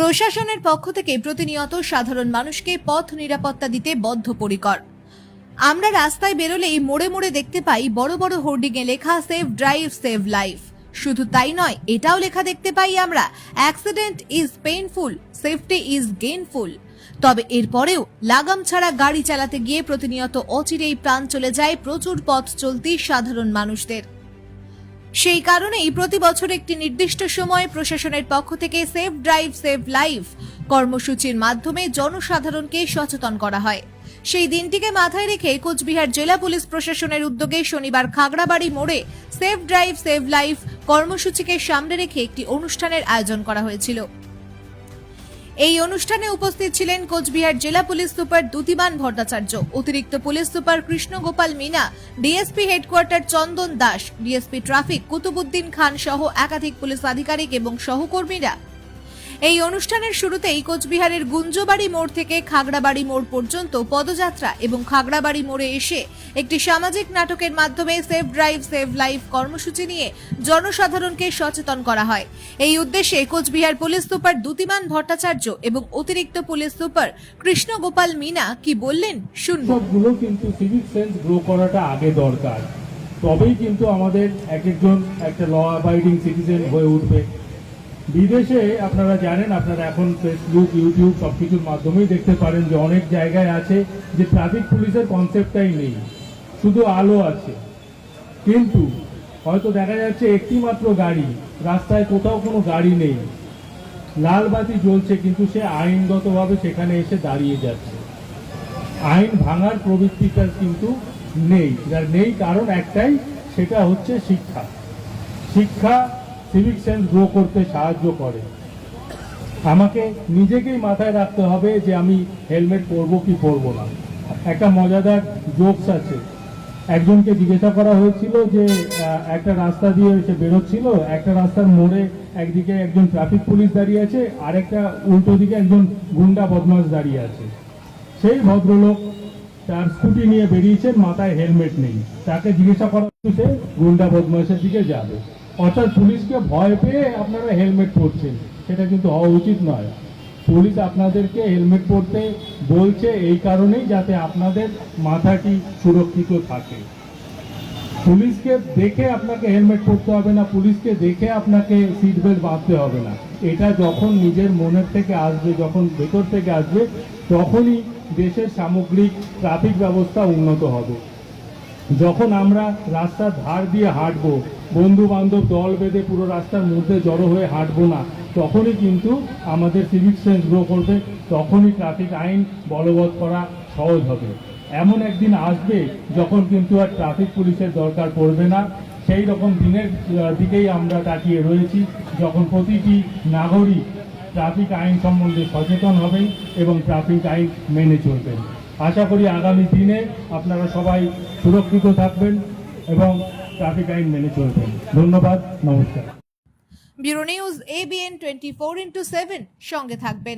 প্রশাসনের পক্ষ থেকে প্রতিনিয়ত সাধারণ মানুষকে পথ নিরাপত্তা দিতে বদ্ধপরিকর। আমরা রাস্তায় বেরোলেই মোড়ে মোড়ে দেখতে পাই বড় বড় হোর্ডিংয়ে লেখা সেভ ড্রাইভ সেভ লাইফ শুধু তাই নয়, এটাও লেখা দেখতে পাই আমরা accident is painful safety is gainful তবে এরপরেও লাগাম ছাড়া গাড়ি চালাতে গিয়ে প্রতিনিয়ত অচিরেই প্রাণ চলে যায় প্রচুর পথ চলতি সাধারণ মানুষদের। সেই কারণেই প্রতি বছর একটি নির্দিষ্ট সময়ে প্রশাসনের পক্ষ থেকে সেভ ড্রাইভ, সেভ লাইফ কর্মসূচির মাধ্যমে জনসাধারণকে সচেতন করা হয়। সেই দিনটিকে মাথায় রেখে কোচবিহার জেলা পুলিশ প্রশাসনের উদ্যোগে শনিবার খাগড়াবাড়ি মোড়ে সেভ ড্রাইভ, সেভ লাইফ কর্মসূচিকে সামনে রেখে একটি অনুষ্ঠানের আয়োজন করা হয়েছিল। এই অনুষ্ঠানে উপস্থিত ছিলেন কোচবিহার জেলা পুলিশ সুপার দুতিমান ভট্টাচার্য, অতিরিক্ত police super Krishna Gopal Meena, DSP headquarter Chandan Das, DSP traffic Qutubuddin Khan সহ একাধিক পুলিশ আধিকারিক এবং সহকর্মীরা এই অনুষ্ঠানের শুরুতেই কোচবিহারের গুঞ্জবাড়ি মোড় থেকে খাগড়াবাড়ি মোড় পর্যন্ত পদযাত্রা এবং খাগড়াবাড়ি মোড়ে এসে একটি সামাজিক নাটকের মাধ্যমে সেভ ড্রাইভ, সেভ লাইফ কর্মসূচি নিয়ে জনসাধারণকে সচেতন করা হয়। এই উদ্দেশ্যে কোচবিহার পুলিশ সুপার দ্যুতিমান ভট্টাচার্য এবং অতিরিক্ত পুলিশ সুপার কৃষ্ণ গোপাল মিনা কি বললেন শুনব। কিন্তু সিভিক সেন্স গ্রো করাটা আগে দরকার। তবেই কিন্তু আমাদের এক একজন একটা ল অ্যাবাইডিং সিটিজেন হয়ে উঠবে। বিদেশে আপনারা জানেন, আপনারা এখন ফেসবুক ইউটিউব সব কিছুর মাধ্যমেই দেখতে পারেন যে অনেক জায়গায় আছে যে ট্রাফিক পুলিশের কনসেপ্টটাই নেই। শুধু আলো আছে। কিন্তু হয়তো দেখা যাচ্ছে একটি মাত্র গাড়ি, রাস্তায় কোথাও কোনো গাড়ি নেই। লাল বাতি জ্বলছে, কিন্তু সে আইনগতভাবে সেখানে এসে দাঁড়িয়ে যাচ্ছে। আইন ভাঙার প্রবৃত্তিটা কিন্তু নেই। যার নেই কারণ একটাই, সেটা হচ্ছে শিক্ষা। শিক্ষা সিভিক সেন্স গ্রো করতে সাহায্য করে। আমাকে নিজেকেই মাথায় রাখতে হবে যে আমি হেলমেট পরবো কি পরবো না। একটা মজাদার জোকস আছে। একজনকে জিজ্ঞাসা করা হয়েছিল যে একটা রাস্তা দিয়ে সে বেরোচ্ছিল, একটা রাস্তার মোড়ে একদিকে একজন ট্রাফিক পুলিশ দাঁড়িয়ে আছে আর একটা উল্টো দিকে একজন গুন্ডা বদমাস দাঁড়িয়ে আছে। সেই ভদ্রলোক তার স্কুটি নিয়ে বেরিয়েছেন, মাথায় হেলমেট নেই। তাকে জিজ্ঞাসা করা সে গুন্ডা বদমাসের দিকে যাবে? অর্থাৎ পুলিশকে ভয় পেয়ে আপনারা হেলমেট পরছেন। সেটা কিন্তু হওয়া উচিত নয়। পুলিশ আপনাদেরকে হেলমেট পরতে বলছে এই কারণেই যাতে আপনাদের মাথাটি সুরক্ষিত থাকে। পুলিশকে দেখে আপনাকে হেলমেট পরতে হবে না, পুলিশকে দেখে আপনাকে সিট বেল্ট বাঁধতে হবে না। এটা যখন নিজের মনের থেকে আসবে, যখন ভেতর থেকে আসবে, তখনই দেশের সামগ্রিক ট্রাফিক ব্যবস্থা উন্নত হবে। যখন আমরা রাস্তার ধার দিয়ে হাঁটবো বন্ধু বান্ধব দল বেঁধে পুরো রাস্তার মধ্যে জড়ো হয়ে হাঁটবো না, তখনই কিন্তু আমাদের সিভিক সেন্স গ্রো করবে, তখনই ট্রাফিক আইন বলবৎ করা সহজ হবে। এমন একদিন আসবে যখন কিন্তু আর ট্রাফিক পুলিশের দরকার পড়বে না। সেই রকম দিনের দিকেই আমরা তাকিয়ে রয়েছি যখন প্রতিটি নাগরিক ট্রাফিক আইন সম্বন্ধে সচেতন হবেন এবং ট্রাফিক আইন মেনে চলবেন। আশা করি আগামী দিনে আপনারা সবাই সুরক্ষিত থাকবেন এবং ট্রাফিক আইন মেনে চলবেন। ধন্যবাদ, নমস্কার। Bureau news ABN twenty four into seven সঙ্গে থাকবেন।